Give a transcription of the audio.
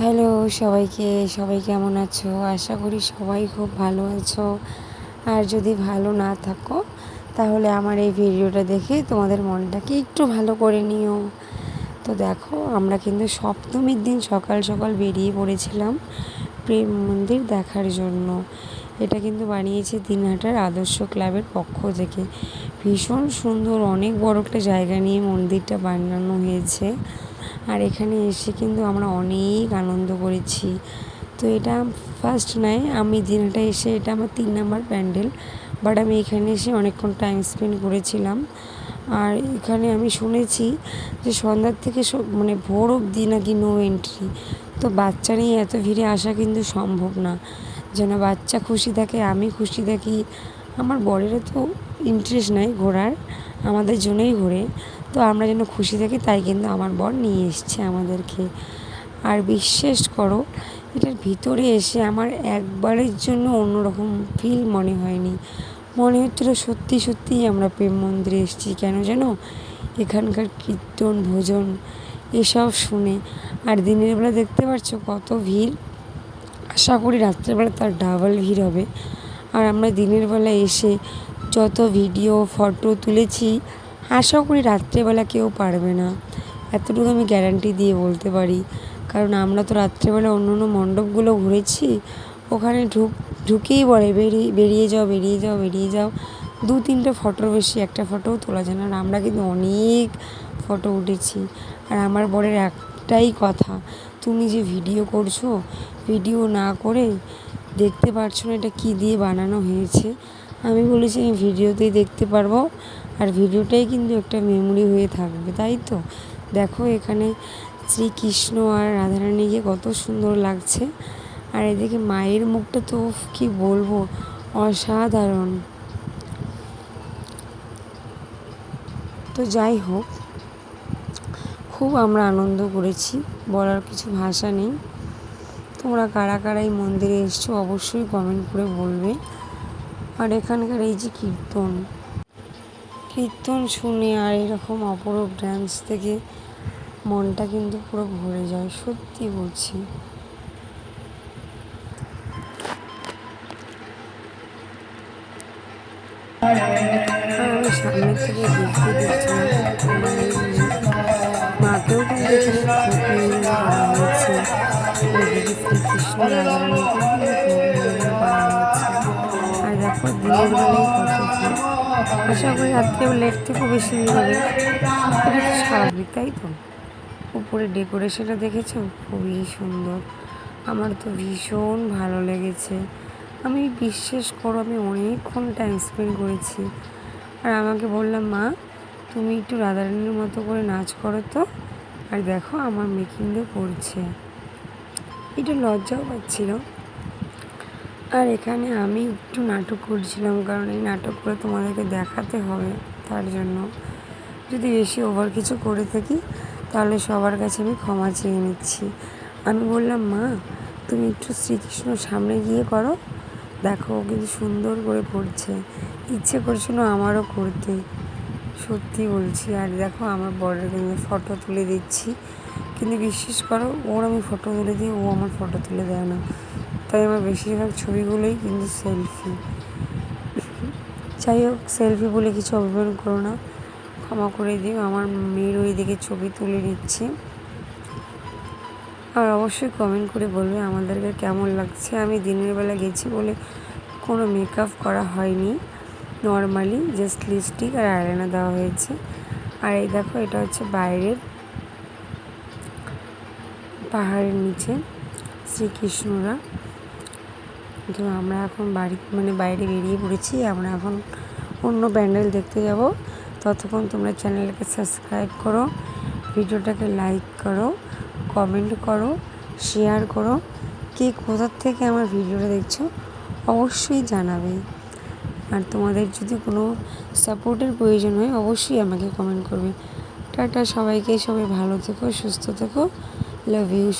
Hello সবাইকে, সবাই কেমন আছো? আশা করি সবাই খুব ভালো আছো। আর যদি ভালো না থাকো, তাহলে আমার এই ভিডিওটা দেখে তোমাদের মনটাকে একটু ভালো করে নিও। তো দেখো, আমরা কিন্তু সপ্তমীর দিন সকাল সকাল বেরিয়ে পড়েছিলাম প্রেম মন্দির দেখার জন্য। এটা কিন্তু বানিয়েছে দিনহাটার আদর্শ ক্লাবের পক্ষ থেকে। ভীষণ সুন্দর, অনেক বড় একটা জায়গা নিয়ে মন্দিরটা বানানো হয়েছে। আর এখানে এসে কিন্তু আমরা অনেক আনন্দ করেছি। তো এটা ফার্স্ট নয়, আমি দিনটা এসে এটা আমার তিন নাম্বার প্যান্ডেল বাট আমি এখানে এসে অনেকক্ষণ টাইম স্পেন্ড করেছিলাম। আর এখানে আমি শুনেছি যে সন্ধ্যার থেকে মানে ভোর অবধি নাকি নো এন্ট্রি তো বাচ্চা নিয়ে এত ভিড়ে আসা কিন্তু সম্ভব না। যেন বাচ্চা খুশি থাকে, আমি খুশি থাকি, আমার বরেরও তো ইন্টারেস্ট নাই ঘোরার, আমাদের জন্যই ঘোরে। তো আমরা যেন খুশি থাকি, তাই কিন্তু আমার বর নিয়ে এসছে আমাদেরকে। আর বিশ্বাস করো, এটার ভিতরে এসে আমার একবারের জন্য অন্যরকম ফিল মনে হয়নি। মনে হচ্ছিল সত্যি সত্যিই আমরা প্রেম মন্দিরে এসেছি। কেন যেন এখানকার কীর্তন, ভোজন, এসব শুনে। আর দিনের বেলা দেখতে পাচ্ছ কত ভিড়? আশা করি রাত্রেবেলা তার ডাবল ভিড় হবে। আর আমরা দিনের বেলা এসে যত ভিডিও ফটো তুলেছি, আশা করি রাত্রেবেলা কেউ পারবে না। এতটুকু আমি গ্যারান্টি দিয়ে বলতে পারি। কারণ আমরা তো রাত্রেবেলা অন্য অন্য মণ্ডপগুলো ঘুরেছি, ওখানে ঢুক, ঢুকেই বলে বেরিয়ে বেরিয়ে যাও বেরিয়ে যাও বেরিয়ে যাও। দু তিনটে ফটোর বেশি, একটা ফটোও তোলা যায় না। আর আমরা কিন্তু অনেক ফটো উঠেছি। আর আমার বরের একটাই কথা, তুমি যে ভিডিও করছ ভিডিও না করে দেখতে পারছ না এটা কী দিয়ে বানানো হয়েছে। আমি বলেছি আমি ভিডিওতেই দেখতে পারব। আর ভিডিওটাই কিন্তু একটা মেমোরি হয়ে থাকবে, তাই তো? দেখো এখানে শ্রীকৃষ্ণ আর রাধারানীকে কত সুন্দর লাগছে। আর এদিকে মায়ের মুখটা তো কি বলব? অসাধারণ। তো যাই হোক, খুব আমরা আনন্দ করেছি, বলার কিছু ভাষা নেই। তোমরা কারা কারা এই মন্দিরে এসছো অবশ্যই কমেন্ট করে বলবে। আর এখানকার এই যে কীর্তন কীর্তন শুনে আর এরকম অপরূপ ডান্স থেকে মনটা কিন্তু পুরো ভরে যায়, সত্যি বলছি। আমি সামনে থেকে দেখতে দেখছিলাম আর দেখো দিনের বেলায় কত আশা করি রাত্রে লেট থেকেও বেশি হবে এটা স্বাভাবিক তাই তো উপরে ডেকোরেশনটা দেখেছ খুবই সুন্দর আমার তো ভীষণ ভালো লেগেছে আমি বিশ্বাস করো আমি অনেকক্ষণ টাইম স্পেন্ড করেছি আর আমাকে বললাম মা তুমি একটু রাধারানীর মতো করে নাচ করো তো আর দেখো আমার মেকিংও করছে। একটু লজ্জাও পাচ্ছিল। আর এখানে আমি একটু নাটক করছিলাম, কারণ এই নাটকগুলো তোমাদেরকে দেখাতে হবে তার জন্য। যদি বেশি ওভার কিছু করে থাকি, তাহলে সবার কাছে আমি ক্ষমা চেয়ে নিচ্ছি। আমি বললাম, মা, তুমি একটু শ্রীকৃষ্ণ সামনে গিয়ে করো। দেখো কিন্তু সুন্দর করে পড়ছে ইচ্ছে করছিল আমারও করতে। সত্যি বলছি, আর দেখো আমার বরের কিন্তু ফটো তুলে দিচ্ছি। কিন্তু বিশ্বাস করো, ওর আমি ফটো তুলে দিই, ও আমার ফটো তুলে দেয় না। তাই আমার বেশিরভাগ ছবিগুলোই কিন্তু সেলফি যাই হোক সেলফি বলে কিছু অভিমান করো না। ক্ষমা করে দিও, আমার মেয়ের ওই দিকে ছবি তুলে নিচ্ছি। আর অবশ্যই কমেন্ট করে বলবে আমাদেরকে কেমন লাগছে। আমি দিনের বেলা গেছি বলে কোনো মেকআপ করা হয়নি। নর্মালি জাস্ট লিপস্টিক আর আয়লানা দেওয়া হয়েছে। আর এই দেখো, এটা হচ্ছে বাইরের পাহাড়ের নিচে শ্রীকৃষ্ণরা। তো আমরা এখন বাড়ি মানে বাইরে বেরিয়ে পড়েছি। আমরা এখন অন্য প্যান্ডেল দেখতে যাব। ততক্ষণ তোমরা চ্যানেলটাকে সাবস্ক্রাইব করো, ভিডিওটাকে লাইক করো, কমেন্ট করো, শেয়ার করো। কে কোথার থেকে আমার ভিডিওটা দেখছ অবশ্যই জানাবে। আর তোমাদের যদি কোনো সাপোর্টের প্রয়োজন হয়, অবশ্যই আমাকে কমেন্ট করবে। টাটা সবাইকে, সবাই ভালো থেকো, সুস্থ থেকো। Love you.